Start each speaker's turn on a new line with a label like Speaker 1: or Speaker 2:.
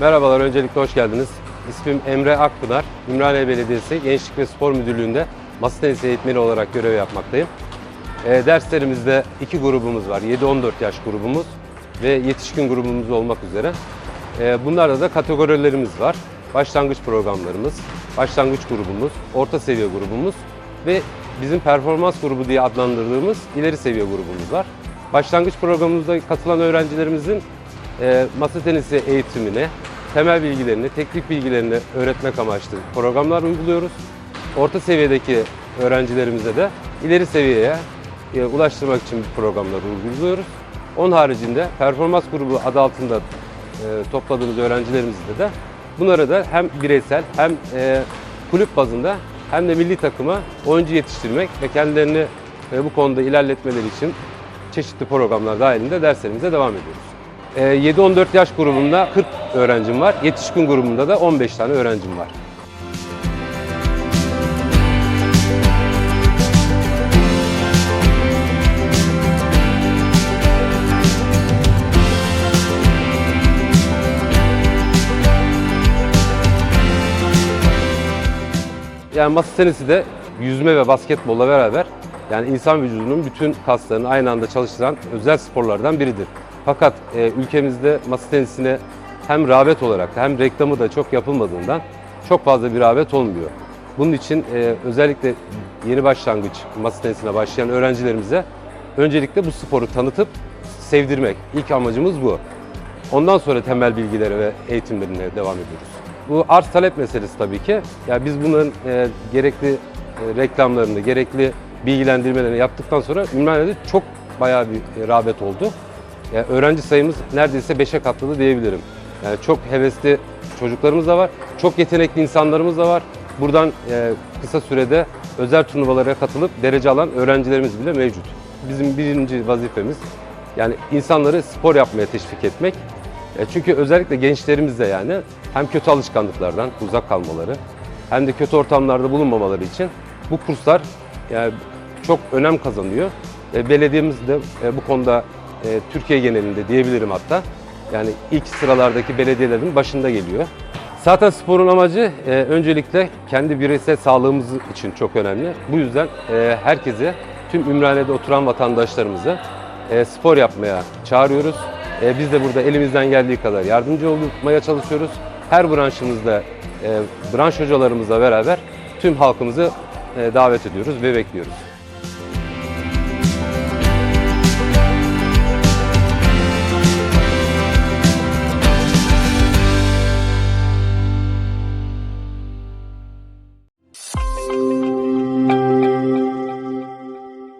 Speaker 1: Merhabalar, öncelikle hoş geldiniz. İsmim Emre Akpınar. Ümraniye Belediyesi Gençlik ve Spor Müdürlüğü'nde masa tenisi eğitmeni olarak görev yapmaktayım. E, derslerimizde iki grubumuz var. 7-14 yaş grubumuz ve yetişkin grubumuz olmak üzere. E, bunlarda da kategorilerimiz var. Başlangıç programlarımız, başlangıç grubumuz, orta seviye grubumuz ve bizim performans grubu diye adlandırdığımız ileri seviye grubumuz var. Başlangıç programımızda katılan öğrencilerimizin e, masa tenisi eğitimine, temel bilgilerini, teknik bilgilerini öğretmek amaçlı programlar uyguluyoruz. Orta seviyedeki öğrencilerimize de ileri seviyeye e, ulaştırmak için programlar uyguluyoruz. Onun haricinde performans grubu adı altında e, topladığımız öğrencilerimizde de bunları da hem bireysel hem e, kulüp bazında hem de milli takıma oyuncu yetiştirmek ve kendilerini bu konuda ilerletmeleri için çeşitli programlar dahilinde derslerimize devam ediyoruz. E, 7-14 yaş grubunda 40 öğrencim var. Yetişkin grubunda da 15 tane öğrencim var. Yani masa tenisi de yüzme ve basketbolla beraber yani insan vücudunun bütün kaslarını aynı anda çalıştıran özel sporlardan biridir. Fakat e, ülkemizde masa tenisine hem rağbet olarak da hem reklamı da çok yapılmadığından çok fazla bir rağbet olmuyor. Bunun için e, özellikle yeni başlangıç masa tenisine başlayan öğrencilerimize öncelikle bu sporu tanıtıp sevdirmek. İlk amacımız bu. Ondan sonra temel bilgilere ve eğitimlerine devam ediyoruz. Bu arz talep meselesi tabii ki. Ya biz bunların e, gerekli e, reklamlarını, gerekli bilgilendirmelerini yaptıktan sonra Ümraniye'de çok bayağı bir e, rağbet oldu. Yani öğrenci sayımız neredeyse 5'e katladı diyebilirim. Yani çok hevesli çocuklarımız da var, çok yetenekli insanlarımız da var. Buradan e, kısa sürede özel turnuvalara katılıp derece alan öğrencilerimiz bile mevcut. Bizim birinci vazifemiz yani insanları spor yapmaya teşvik etmek. E, Çünkü özellikle gençlerimiz de yani hem kötü alışkanlıklardan uzak kalmaları hem de kötü ortamlarda bulunmamaları için bu kurslar yani çok önem kazanıyor. E, Belediyemiz de e, bu konuda e, Türkiye genelinde diyebilirim hatta. Yani ilk sıralardaki belediyelerin başında geliyor. Zaten sporun amacı e, öncelikle kendi bireysel sağlığımız için çok önemli. Bu yüzden e, herkese, tüm Ümraniye'de oturan vatandaşlarımıza e, spor yapmaya çağırıyoruz. E, biz de burada elimizden geldiği kadar yardımcı olmaya çalışıyoruz. Her branşımızda e, branş hocalarımızla beraber tüm halkımızı e, davet ediyoruz ve bekliyoruz.